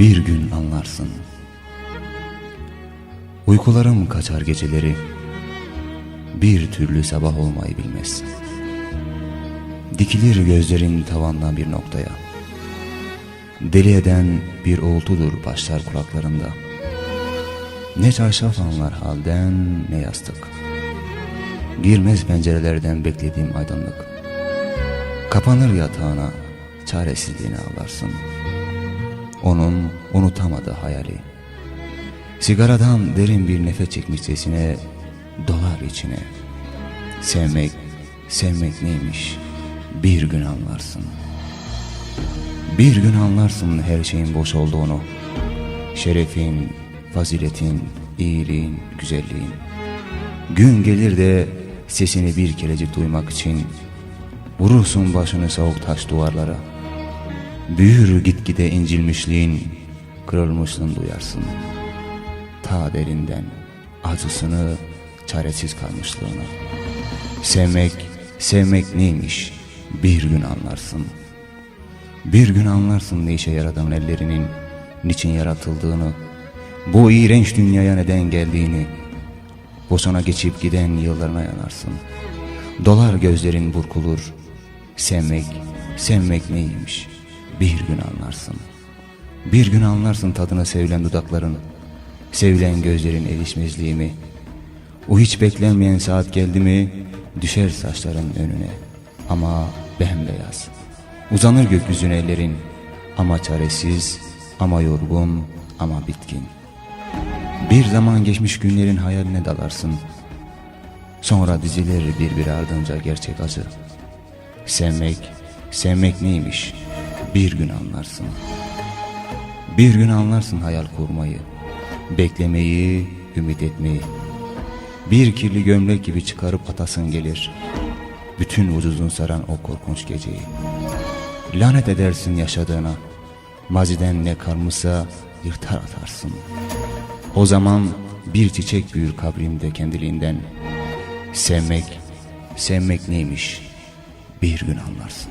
Bir gün anlarsın. Uykularım kaçar geceleri, bir türlü sabah olmayı bilmez. Dikilir gözlerin tavandan bir noktaya. Deli eden bir oltudur başlar kulaklarında. Ne çarşaf anlar halden ne yastık. Girmez pencerelerden beklediğim aydınlık. Kapanır yatağına, çaresizliğine ağlarsın. Onun unutamadığı hayali. Sigaradan derin bir nefes çekmişçesine dolar içine. Sevmek, sevmek neymiş bir gün anlarsın. Bir gün anlarsın her şeyin boş olduğunu. Şerefin, faziletin, iyiliğin, güzelliğin. Gün gelir de sesini bir kerecik duymak için vurursun başını soğuk taş duvarlara. Büyür gitgide incilmişliğin, kırılmışlığını duyarsın. Ta derinden acısını, çaresiz kalmışlığını. Sevmek, sevmek neymiş bir gün anlarsın. Bir gün anlarsın ne işe yaradığın ellerinin, niçin yaratıldığını, bu iğrenç dünyaya neden geldiğini, boşuna geçip giden yıllarına yanarsın. Dolar gözlerin burkulur, sevmek, sevmek neymiş bir gün anlarsın. Bir gün anlarsın tadına sevilen dudakların, sevilen gözlerin erişmezliğimi. O hiç beklenmeyen saat geldi mi düşer saçların önüne ama bembeyaz. Uzanır gökyüzüne ellerin ama çaresiz, ama yorgun, ama bitkin. Bir zaman geçmiş günlerin hayaline dalarsın. Sonra dizilir bir bir ardınca gerçek acı. Sevmek, sevmek neymiş bir gün anlarsın. Bir gün anlarsın hayal kurmayı, beklemeyi, ümit etmeyi. Bir kirli gömlek gibi çıkarıp atasın gelir. Bütün vücudun saran o korkunç geceyi. Lanet edersin yaşadığına. Maziden ne kalmışsa yırtar atarsın. O zaman bir çiçek büyür kabrimde kendiliğinden. Sevmek, sevmek neymiş bir gün anlarsın.